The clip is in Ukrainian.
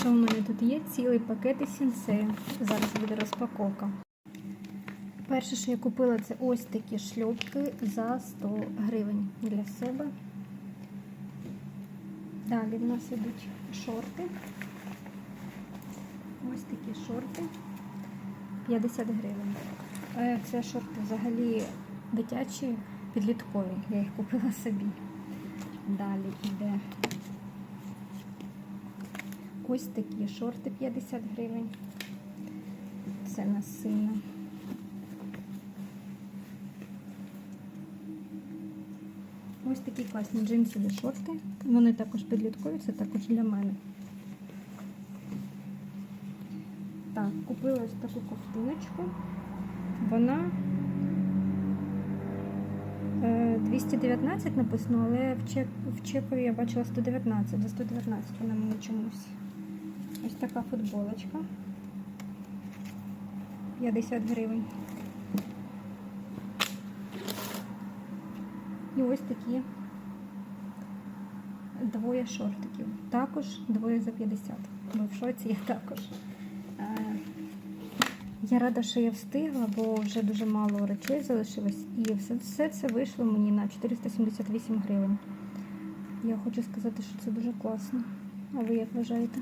що у мене тут є? Цілий пакет із сінсею. Зараз буде розпаковка. Перше, що я купила, це ось такі шльопки за 100 гривень для себе. Далі в нас ідуть шорти. Ось такі шорти. 50 гривень. Е, Це шорти взагалі дитячі, підліткові. Я їх купила собі. Далі йде ось такі шорти 50 гривень. Це на сина. Ось такі класні джинсові шорти. Вони також підліткові, це також для мене. Так, купила ось таку ковтиночку. Вона е, 219 написано, але в чекові я бачила 119. За 119 вона мені чомусь. Ось така футболочка. 50 гривень. І ось такі двоє шортиків. Також двоє за 50. Бо в шоці я також. Е, Я рада, що я встигла, бо вже дуже мало речей залишилось. І все, все це вийшло мені на 478 гривень. Я хочу сказати, що це дуже класно. А ви як вважаєте?